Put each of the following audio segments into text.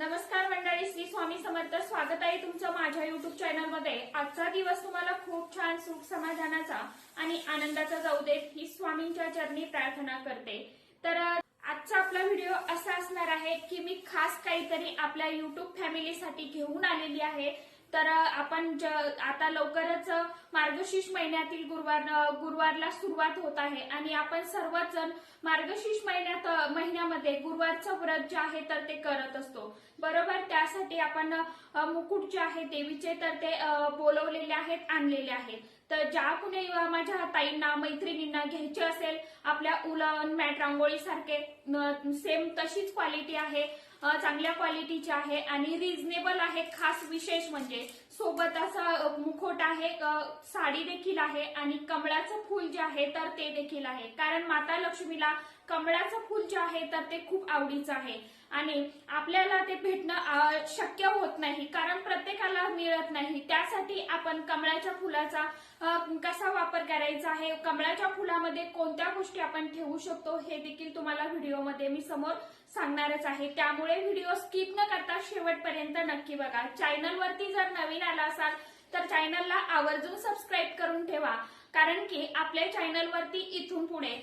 नमस्कार मंडळी श्री स्वामी समर्थ. स्वागत आहे तुमचं माझ्या युट्यूब चॅनलमध्ये आजचा दिवस तुम्हाला खूप छान सुख समाधानाचा आणि आनंदाचा जाऊ देत ही स्वामींच्या चरणी प्रार्थना करते. तर आजचा आपला व्हिडिओ असा असणार आहे की मी खास काहीतरी आपल्या युट्यूब फॅमिलीसाठी घेऊन आलेली आहे. तर आपण आता लवकरच मार्गशीर्ष महिन्यातील गुरुवार गुरुवारला सुरुवात होत आहे. आणि आपण सर्वच जण मार्गशीर्ष महिन्यात महिन्यामध्ये गुरुवारचं व्रत जे आहे तर ते करत असतो. बरोबर? त्यासाठी आपण मुकुट जे आहे देवीचे तर ते बोलवलेले आहेत आणलेले आहेत. तर ज्या कुणी माझ्या ताईंना मैत्रिणींना घ्यायचे असेल आपल्या उलन मॅट रांगोळी सारखे सेम तशीच क्वालिटी आहे चांगल्या क्वालिटीची आहे आणि रिजनेबल आहे. खास विशेष म्हणजे सोबत असा मुखोट आहे साडी देखील आहे आणि कमळाचं फूल जे आहे तर ते देखील आहे. कारण माता लक्ष्मीला कमळाचं फूल जे आहे तर ते खूप आवडीचं आहे. आणि आपल्याला ते भेटणं शक्य होत नाही कारण प्रत्येकाला मिळत नाही. त्यासाठी आपण कमळाच्या फुलाचा कसा वापर करायचा आहे कमळाच्या फुलामध्ये कोणत्या गोष्टी आपण ठेवू शकतो हे देखील तुम्हाला व्हिडिओमध्ये मी समोर सांगणारच आहे. त्यामुळे व्हिडिओ स्किप न करता शेवटपर्यंत नक्की बघा. चॅनलवरती जर नवीन आला असाल तर चॅनलला आवर्जून सबस्क्राईब करून ठेवा. कारण की आपल्या चॅनलवरती इथून पुढे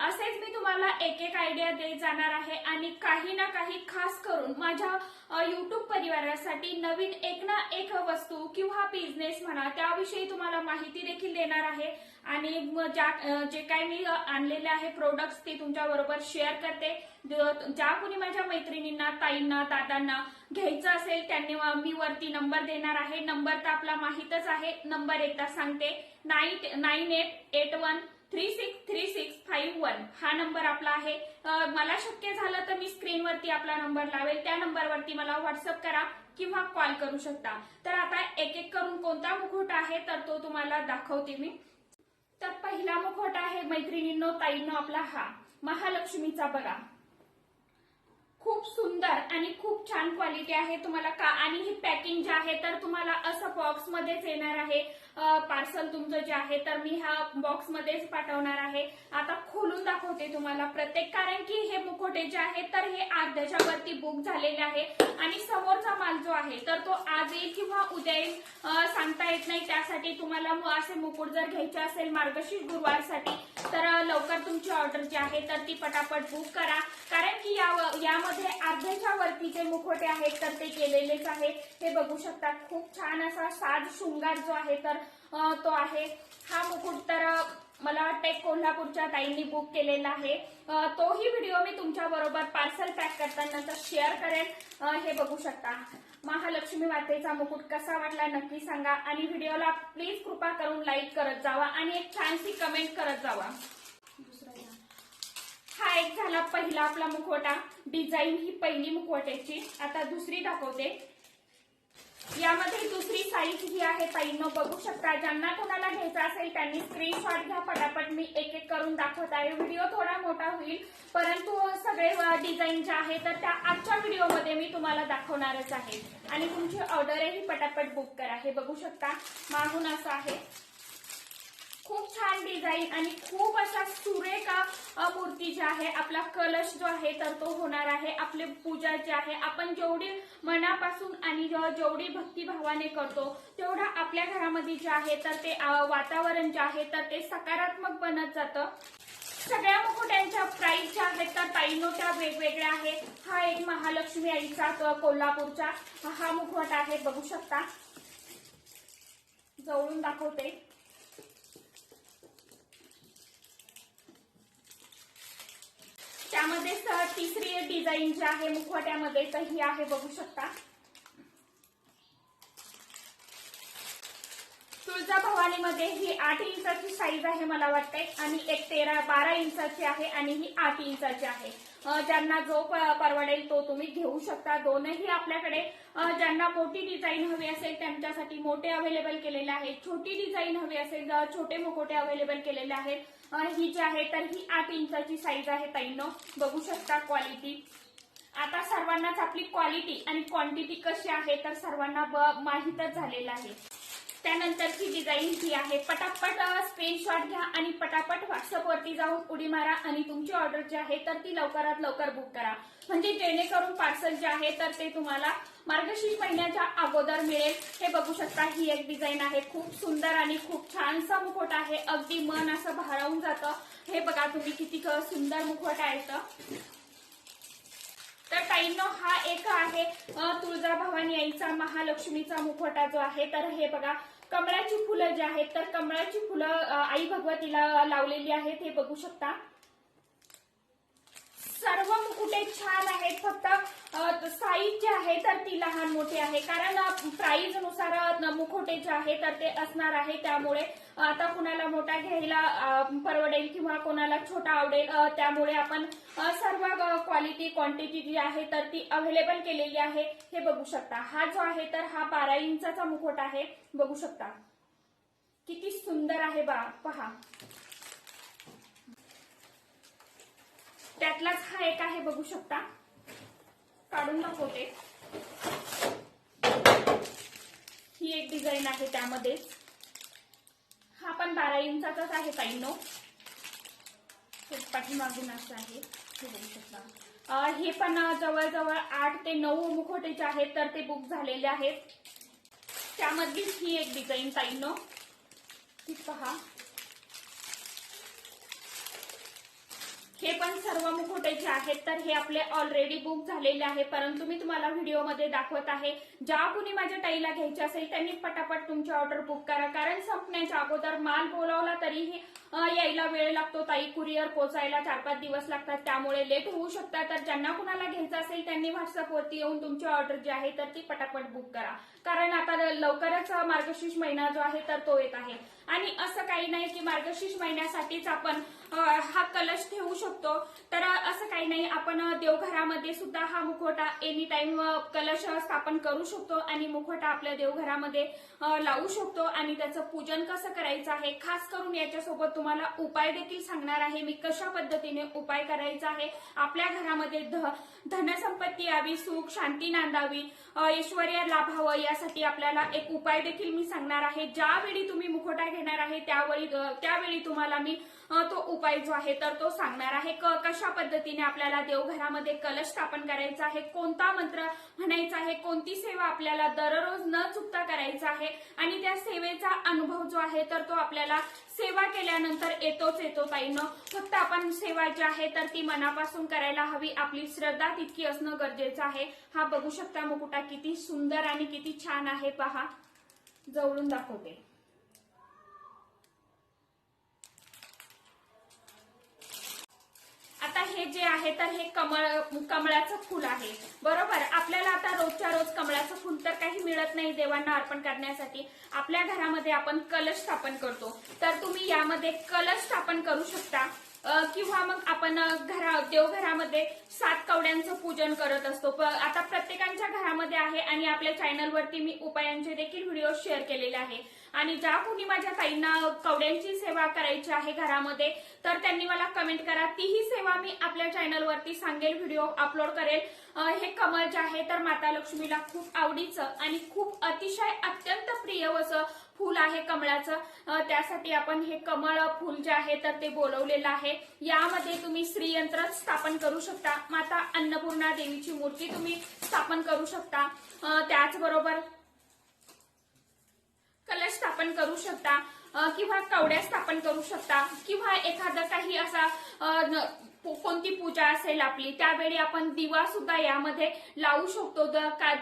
असेच मी तुम्हाला एक एक आयडिया देत जाणार आहे आणि काही ना काही खास करून माझ्या युट्यूब परिवारासाठी नवीन एक ना एक वस्तू किंवा बिझनेस म्हणा त्याविषयी तुम्हाला माहिती देखील देणार आहे. आणि ज्या जे काही मी आणलेले आहे प्रोडक्ट्स ते तुमच्या बरोबर शेअर करते. ज्या कोणी माझ्या मैत्रिणींना ताईंना दादांना घ्यायचं असेल त्यांनी मी वरती नंबर देणार आहे. नंबर तर आपला माहीतच आहे. नंबर एकदा सांगते. Nine nine eight eight one three six three six five one हा नंबर आपला आहे. मला शक्य झालं तर मी स्क्रीनवरती आपला नंबर लावेल. त्या नंबरवरती मला व्हॉट्सअप करा किंवा कॉल करू शकता. तर आता एक एक करून कोणता मुखवटा आहे तर तो तुम्हाला दाखवते मी. तर पहिला मुखवटा आहे मैत्रिणींनो ताईंनो आपला हा. महालक्ष्मीचा बघा खूप सुंदर आणि खूप छान क्वालिटी आहे. तुम्हाला का आणि ही पॅकिंग जे आहे तर तुम्हाला असं बॉक्स मध्येच येणार आहे. पार्सल तुमचं जे आहे तर मी ह्या बॉक्स मध्येच पाठवणार आहे. आता खोलून दाखवते तुम्हाला प्रत्येक कारण की हे मुखोटे जे आहे तर हे अर्ध्याच्या वरती बुक झालेले आहे. आणि समोरचा माल जो आहे तर तो आज येईल किंवा उद्या येईल सांगता येत नाही. त्यासाठी तुम्हाला असे मुकुट जर घ्यायचे असेल मार्गशीर्ष गुरुवारसाठी तर लवकर तुमची ऑर्डर जी आहे तर ती पटापट बुक करा. कारण की या यामध्ये अर्ध्याच्या वरती जे मुखोटे आहेत तर ते केलेलेच आहे. हे बघू शकता खूप छान असा साज शृंगार जो आहे तर तो आहे. हा मुकुट तर मला वाटते कोल्हापूरच्या ताईंनी बुक केलेला आहे. तोही व्हिडिओ मी तुमच्या बरोबर पार्सल पॅक करताना तर शेअर करेन हे बघू शकता. महालक्ष्मी मातेचा मुकुट कसा वाटला नक्की सांगा. आणि व्हिडिओला प्लीज कृपा करून लाईक करत जावा आणि एक छानशी कमेंट करत जावा. हा एक झाला पहिला आपला मुखवटा. डिझाईन ही पहिली मुखवट्याची आता दुसरी दाखवते. यामध्ये दुसरी साईज ही आहे ताईंनो बघू शकता ज्यांना कोणाला घ्यायचा असेल त्यांनी स्क्रीनशॉट घ्या. पटापट मी एक एक करून दाखवत आहे. व्हिडिओ थोडा मोठा होईल परंतु सगळे डिझाईन जे आहे तर त्या आजच्या व्हिडिओमध्ये मी तुम्हाला दाखवणारच आहे. आणि तुमची ऑर्डरही पटापट बुक करा. हे बघू शकता मागून असं आहे. खूप छान डिझाईन आणि खूप अशा सुरेख मूर्ती जी आहे आपला कलश जो आहे तर तो होणार आहे. आपले पूजा जी आहे आपण जेवढी मनापासून आणि जेवढी भक्तिभावाने करतो तेवढा आपल्या घरामध्ये जे आहे तर ते वातावरण जे आहे तर ते सकारात्मक बनत जातं. सगळ्या मुकुट्यांच्या प्राईस ज्या आहेत तर ताईनो वेगवेगळ्या आहेत. हा एक महालक्ष्मी आईचा कोल्हापूरचा हा मुखवट आहे बघू शकता. जवळून दाखवते. त्यामध्ये तिसरी डिझाईन जी आहे मुखवट्यामध्ये तर ही आहे बघू शकता. तुळजाभवानीमध्ये ही आठ इंचाची साईज आहे मला वाटते आणि एक तेरा बारा इंचाची आहे आणि ही आठ इंचाची आहे. ज्यांना जो परवडेल तो तुम्ही घेऊ शकता. दोनही आपल्याकडे ज्यांना मोठी डिझाईन हवी असेल त्यांच्यासाठी मोठे अवेलेबल केलेले आहेत छोटी डिझाईन हवी असेल छोटे मुकोटे अवेलेबल केलेले आहेत. ही जी आहे तर ही आठ इंचाची साईज आहे ताईनं. बघू शकता क्वालिटी आता सर्वांनाच आपली क्वालिटी आणि क्वांटिटी कशी आहे तर सर्वांना ब- माहीतच झालेलं आहे. त्यानंतरची डिझाईन ही आहे. पटापट स्क्रीनशॉट घ्या आणि पटापट व्हॉट्सअपवरती जाऊन उडी मारा आणि तुमची ऑर्डर जी आहे तर ती लवकरात लवकर बुक करा. म्हणजे जेणेकरून पार्सल जे आहे तर ते तुम्हाला मार्गशीर्ष महिन्याच्या अगोदर मिळेल. हे बघू शकता ही एक डिझाईन आहे. खूप सुंदर आणि खूप छानसा मुखवट आहे. अगदी मन असं भारावून जातं. हे बघा तुम्ही किती सुंदर मुखवट आहे तर तर ताईंनो हा एक आहे तुळजाभवानी आईचा महालक्ष्मीचा मुखवटा जो आहे तर हे बघा कमळाची फुलं जी आहेत तर कमळाची फुलं आई भगवतीला लावलेली आहेत हे बघू शकता. सर्व मुकुटे छान आहेत. फक्त साईज जे आहे तर ती लहान मोठी आहे. कारण प्राईजनुसार मुखोटे जे आहे तर ते असणार आहे. त्यामुळे आता कुणाला मोठा घ्यायला परवडेल किंवा कोणाला छोटा आवडेल त्यामुळे आपण सर्व क्वालिटी क्वांटिटी जी आहे तर ती अवेलेबल केलेली आहे. हे बघू शकता. हा जो आहे तर हा बारा इंचाचा मुखोट आहे. बघू शकता. किती सुंदर आहे बा पहा. त्यातलाच हा एक आहे बघू शकता. काढून दाखवते. ही एक डिझाईन आहे त्यामध्ये. हा पण बारा इंचाचाच आहे ताईनो. पाठीमागून असं आहे. हे बघू शकता. हे पण जवळजवळ आठ ते नऊ मुखोटेचे आहेत तर ते बुक झालेले आहेत. त्यामधलीच ही एक डिझाईन ताईनो. ही पहा. हे पण सर्व मुखोटे जे आहेत. तर हे आपले ऑलरेडी बुक झालेले आहे. परंतु मी तुम्हाला व्हिडिओमध्ये दाखवत आहे. ज्या कुणी माझ्या ताईला घ्यायचे असेल त्यांनी पटापट तुमची ऑर्डर बुक करा. कारण संपण्याच्या अगोदर माल बोलावला तरीही यायला वेळ लागतो. ताई कुरिअर पोचायला चार पाच दिवस लागतात. त्यामुळे लेट होऊ शकतात. तर ज्यांना कुणाला घ्यायचं असेल त्यांनी व्हॉट्सअपवरती येऊन तुमची ऑर्डर जी आहे तर ती पटापट बुक करा. कारण आता लवकरच मार्गशीर्ष महिना जो आहे तर तो येत आहे. आणि असं काही नाही की मार्गशीर्ष महिन्यासाठीच आपण हा कलश ठेवू शकतो. तर असं काही नाही आपण देवघरामध्ये सुद्धा हा मुखवटा एनी टाइम कलश स्थापन करू शकतो आणि मुखवटा आपल्या देवघरामध्ये लावू शकतो आणि त्याचं पूजन कसं करायचं आहे खास करून याच्यासोबत तुम्हाला उपाय देखील सांगणार आहे. मी कशा पद्धतीने उपाय करायचा आहे आपल्या घरामध्ये ध- धनसंपत्ती यावी सुख शांती नांदावी अं, ऐश्वर्य लाभावं यासाठी आपल्याला एक उपाय देखील मी सांगणार आहे. ज्यावेळी तुम्ही मुखवटा घेणार आहे त्यावेळी त्यावेळी तुम्हाला मी तो उपाय जो आहे तर तो सांगणार आहे. क- कशा पद्धतीने आपल्याला देवघरामध्ये कलश स्थापन करायचा आहे? कोणता मंत्र म्हणायचा आहे? कोणती सेवा आपल्याला दररोज न चुकता करायचा आहे? आणि त्या सेवेचा अनुभव जो आहे तर तो आपल्याला सेवा केल्यानंतर येतोच येतो ताईनं. फक्त आपण सेवा जी आहे तर ती मनापासून करायला हवी. आपली श्रद्धा तितकी असणं गरजेचं आहे. हा बघू शकता मुकुटा किती सुंदर आणि किती छान आहे. पहा. जवळून दाखवते. जे आहे तर हे कमळ कमळाचं फुल आहे. बरोबर? आपल्याला आता रोजच्या रोज कमळाचं फुल तर काही मिळत नाही देवांना अर्पण करण्यासाठी. आपल्या घरामध्ये आपण कलश स्थापन करतो. तर तुम्ही यामध्ये कलश स्थापन करू शकता. किंवा मग आपण घरा देवघरामध्ये सात कवड्यांचं पूजन करत असतो. आता प्रत्येकांच्या घरामध्ये आहे आणि आपल्या चॅनलवरती मी उपायांचे देखील व्हिडिओ शेअर केलेले आहे. आणि ज्या कोणी माझ्या ताईंना कवड्यांची सेवा करायची आहे घरामध्ये तर त्यांनी मला कमेंट करा. तीही सेवा मी आपल्या चॅनलवरती सांगेल व्हिडिओ अपलोड करेल. हे कमळ जे आहे तर माता लक्ष्मीला खूप आवडीचं आणि खूप अतिशय अत्यंत प्रिय असं फूल आहे कमळाचं. त्यासाठी आपण हे कमळ फूल जे आहे तर ते बोलवलेलं आहे. यामध्ये तुम्ही श्रीयंत्र स्थापन करू शकता. माता अन्नपूर्णा देवीची मूर्ती तुम्ही स्थापन करू शकता. त्याचबरोबर स्थापन करू शकता किंवा कवड्या स्थापन करू शकता किंवा एखादं काही असा कोणती पूजा असेल आपली त्यावेळी आपण दिवा सुद्धा यामध्ये लावू शकतो.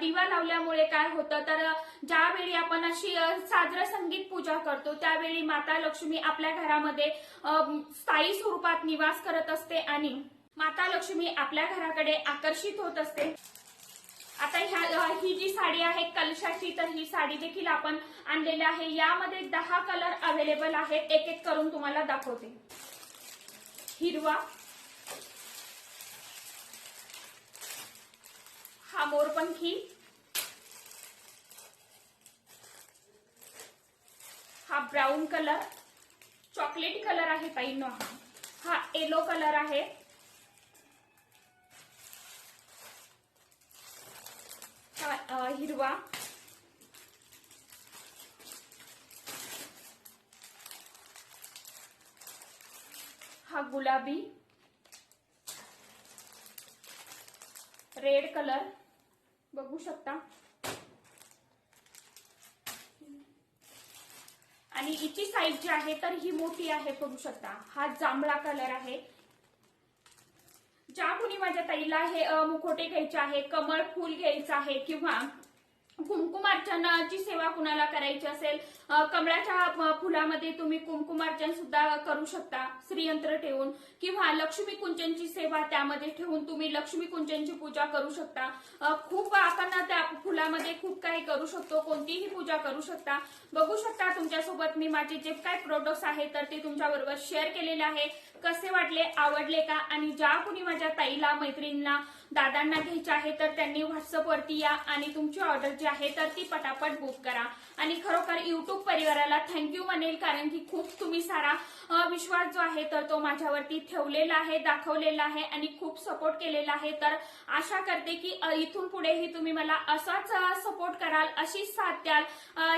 दिवा लावल्यामुळे काय होतं तर ज्यावेळी आपण अशी अ, संगीत पूजा करतो त्यावेळी माता लक्ष्मी आपल्या घरामध्ये स्थायी स्वरूपात निवास करत असते आणि माता लक्ष्मी आपल्या घराकडे आकर्षित होत असते. आता ह्या ही जी साडी आहे कलशाची तर ही साडी देखील आपण आणलेली आहे. यामध्ये दहा कलर अवेलेबल आहेत एक एक करून तुम्हाला दाखवते. हिरवा. हा मोरपंखी हा ब्राऊन कलर चॉकलेट कलर आहे ताईनो हा हा येलो कलर आहे. हिरवा. हा गुलाबी. रेड कलर बघू शकता. आणि हिची साईज जी आहे तर ही मोठी आहे बघू शकता. हा जांभळा कलर आहे. ज्या कुणी माझ्या ताईला हे मुखोटे घ्यायचे आहे कमळ फूल घ्यायचं आहे किंवा कुंकुमार्चनाची सेवा कुणाला करायची असेल? कमळाच्या फुलामध्ये तुम्ही कुंकुमार्चन सुद्धा करू शकता श्रीयंत्र ठेवून. किंवा लक्ष्मी कुंचनची सेवा त्यामध्ये ठेवून तुम्ही लक्ष्मी कुंचनची पूजा करू शकता. खूप आपण त्या फुलामध्ये खूप काही करू शकतो कोणतीही पूजा करू शकता. बघू शकता तुमच्यासोबत मी माझे जे काय प्रोडक्ट्स आहेत तर ते तुमच्याबरोबर शेअर केलेले आहे. कसे वाटले आवडले का? आणि ज्या कुणी माझ्या ताईला मैत्रिणींना दादांना घ्यायचे आहे तर त्यांनी व्हॉट्सअपवरती या आणि तुमची ऑर्डर जी आहे तर ती पटापट बुक करा. आणि खरोखर युट्यूब परिवाराला थँक्यू म्हणेल कारण की खूप तुम्ही सारा विश्वास जो आहे तर तो माझ्यावरती ठेवलेला आहे दाखवलेला आहे आणि खूप सपोर्ट केलेला आहे. तर आशा करते की इथून पुढेही तुम्ही मला असाच सपोर्ट कराल अशीच साथ द्याल.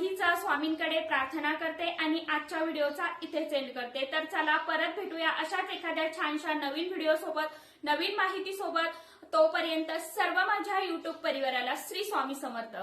हीच स्वामींकडे प्रार्थना करते आणि आजच्या व्हिडिओचा इथे सेंड करते. तर चला परत भेटूया अशाच एखाद्या छानशा नवीन व्हिडिओ सोबत. नवीन माहिती सोबत तोपर्यंत सर्व माझ्या युट्यूब परिवाराला श्री स्वामी समर्थ.